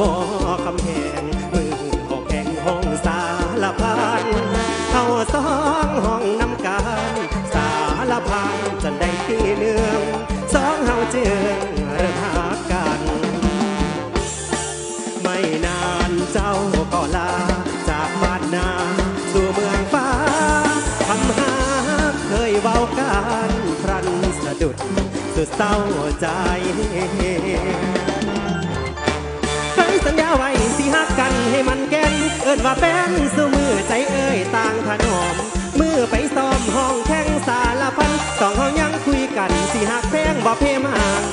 บอคำแหงมือออกแข่งห้องสารพันเข้าสองห้องน้ำกันสารพันจนได้ที่หนึ่งสองเฮาเจืองเริ่มหากัน ไม่นานเจ้าก็ลาจากบ้านนาสู่เมืองฟ้าทำหาเคยเว้ากันพรันสะดุดสุดเศร้าใจ สัญญาไว้สิหักกันให้มันแก่นเอิ้นว่าแฟนสู้มือใจเอ้ยต่างถนอม มือไปซ้อมห้องแข่งสารพันสองเฮายังคุยกันสิหักแพงบ่เพมาง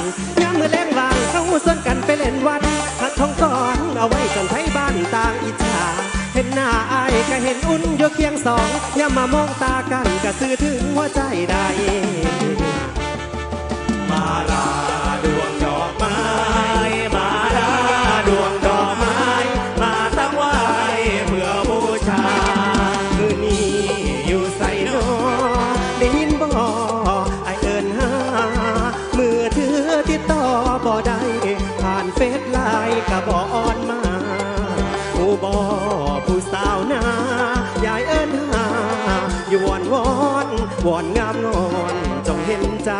ยามมือแรงวางเข้าส่วนกันไปเล่นวันหักทองก่อนเอาไว้จนไทยบ้านต่างอิจฉาเห็นหน้าอายก็เห็นอุ่นยู่เคียงสองยามมามองตากันก็สื่อถึงหัวใจได้ ลน์ก็บ่ออนมาผู้บ่ผู้สาวนายายเอิญหาอยู่วอนวอนวอนงามงอนจงเห็นใจ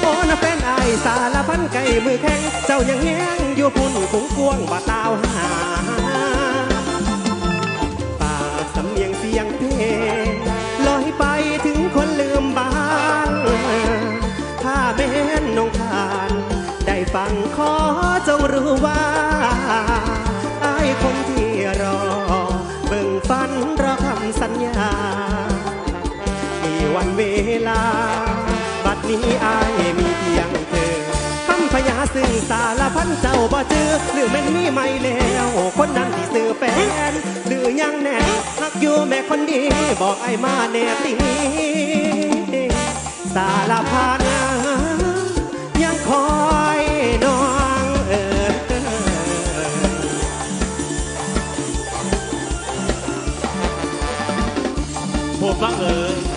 โอ้นะแฟนไอสารพันไก่มือแข็งเจ้ายังแง้งอยู่พุ่นคุ้งกวงบ่ตาวหา ขอจงรู้ว่าอายคนที่รอ เบิ่งฝันรอคำสัญญา มีวันเวลา บัดนี้อายมีเพียงเธอคำพยาซึ่งสารพันเจ้าบ่เจอหรือแมันมีไม่แล้ว คนนั้นที่ซื้อแฟน หรือยังแน่หักอยู่แม่คนดี บอกไอ้มาแน่ตีสารพัน 双人。